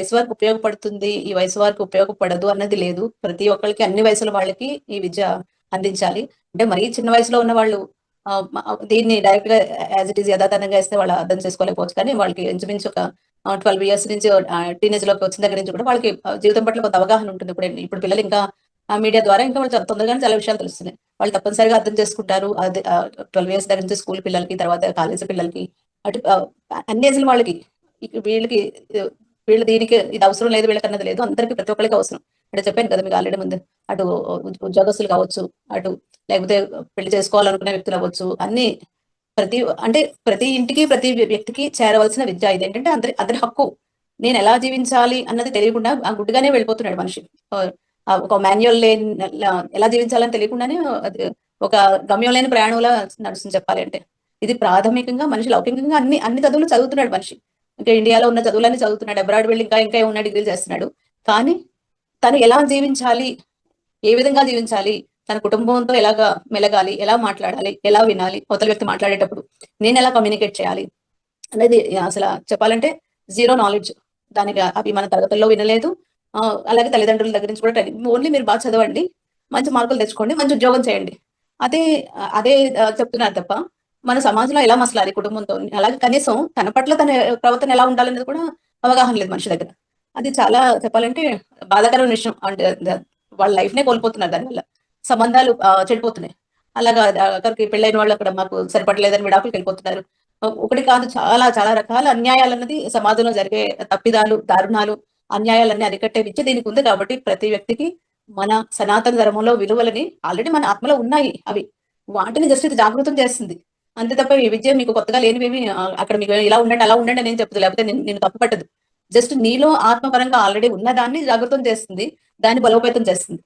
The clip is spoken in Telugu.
వయసు వారికి ఉపయోగపడుతుంది ఈ వయసు వారికి ఉపయోగపడదు అన్నది లేదు. ప్రతి ఒక్కరికి అన్ని వయసుల వాళ్ళకి ఈ విద్య అందించాలి. అంటే మరీ చిన్న వయసులో ఉన్న వాళ్ళు దీన్ని డైరెక్ట్గా యాజ్ ఇట్ ఈస్ యథాతనంగా ఇస్తే వాళ్ళు అర్థం చేసుకోలేకపోవచ్చు. కానీ వాళ్ళకి ఇంచుమించు ఒక ట్వెల్వ్ ఇయర్స్ నుంచి టీనేజ్లోకి వచ్చిన దగ్గర నుంచి కూడా వాళ్ళకి జీవితం పట్ల కొంత అవగాహన ఉంటుంది. ఇప్పుడు ఇప్పుడు పిల్లలు ఇంకా మీడియా ద్వారా ఇంకా వాళ్ళు చాలా తొందరగానే చాలా విషయాలు తెలుస్తున్నాయి. వాళ్ళు తప్పనిసరిగా అర్థం చేసుకుంటారు. అది ట్వెల్వ్ ఇయర్స్ దగ్గర నుంచి స్కూల్ పిల్లలకి తర్వాత కాలేజీ పిల్లలకి అటు అన్ని ఏజ్ల వాళ్ళకి వీళ్ళకి వీళ్ళు దీనికి ఇది అవసరం లేదు వీళ్ళకి అన్నది లేదు. అందరికీ ప్రతి ఒక్కరికి అవసరం. అంటే చెప్పాను కదా మీకు ఆల్రెడీ ముందు. అటు ఉద్యోగస్తులు కావచ్చు అటు లేకపోతే పెళ్ళి చేసుకోవాలనుకునే వ్యక్తులు అవ్వచ్చు అన్ని ప్రతి అంటే ప్రతి ఇంటికి ప్రతి వ్యక్తికి చేరవలసిన విద్య ఇది. ఏంటంటే అందరి అందరి హక్కు. నేను ఎలా జీవించాలి అన్నది తెలియకుండా ఆ గుడ్డుగానే వెళ్ళిపోతున్నాడు మనిషి. ఒక మాన్యువల్ లేని ఎలా జీవించాలని తెలియకుండానే ఒక గమ్యం లేని ప్రయాణంలో నడుస్తుంది చెప్పాలి అంటే ఇది ప్రాథమికంగా మనిషి లౌకికంగా అన్ని అన్ని చదువులు చదువుతున్నాడు మనిషి. ఇంకా ఇండియాలో ఉన్న చదువులన్నీ చదువుతున్నాడు అబ్రాడ్ వెళ్ళి ఇంకా ఇంకా ఉన్న డిగ్రీలు చేస్తున్నాడు. కానీ తను ఎలా జీవించాలి ఏ విధంగా జీవించాలి తన కుటుంబంతో ఎలాగా మెలగాలి ఎలా మాట్లాడాలి ఎలా వినాలి కొత్త వ్యక్తి మాట్లాడేటప్పుడు నేను ఎలా కమ్యూనికేట్ చేయాలి అనేది అసలు చెప్పాలంటే జీరో నాలెడ్జ్ దానికి అవి మన తరగతుల్లో వినలేదు. అలాగే తల్లిదండ్రుల దగ్గర నుంచి కూడా ట్రైనింగ్ ఓన్లీ మీరు బాగా చదవండి మంచి మార్కులు తెచ్చుకోండి మంచి ఉద్యోగం చేయండి. అదే అదే చెప్తున్నారు తప్ప మన సమాజంలో ఎలా మసలాలి? కుటుంబంతో. అలాగే కనీసం తన పట్ల తన ప్రవర్తన ఎలా ఉండాలనేది కూడా అవగాహన లేదు మనిషి దగ్గర. అది చాలా చెప్పాలంటే బాధాకరమైన విషయం. అంటే వాళ్ళ లైఫ్ నే కోల్పోతున్నారు దానివల్ల. సంబంధాలు చెడిపోతున్నాయి. అలాగా అక్కడికి పెళ్ళైన వాళ్ళు అక్కడ మాకు సరిపడలేదని విడాకులకు వెళ్ళిపోతున్నారు. ఒకటి కాదు చాలా చాలా రకాల అన్యాయాలు అన్నది సమాజంలో జరిగే తప్పిదాలు దారుణాలు అన్యాయాలన్నీ అరికట్టే విద్య దీనికి ఉంది కాబట్టి ప్రతి వ్యక్తికి మన సనాతన ధర్మంలో విలువలని ఆల్రెడీ మన ఆత్మలో ఉన్నాయి అవి. వాటిని జస్ట్ ఇది జాగృతం చేస్తుంది. అంతే తప్ప ఈ విద్య మీకు కొత్తగా లేనివేమి అక్కడ మీకు ఇలా ఉండండి అలా ఉండండి నేను చెప్తుంది లేకపోతే నేను నేను తప్పు పట్టదు. జస్ట్ నీలో ఆత్మపరంగా ఆల్రెడీ ఉన్న దాన్ని జాగృతం చేస్తుంది. దాన్ని బలోపేతం చేస్తుంది.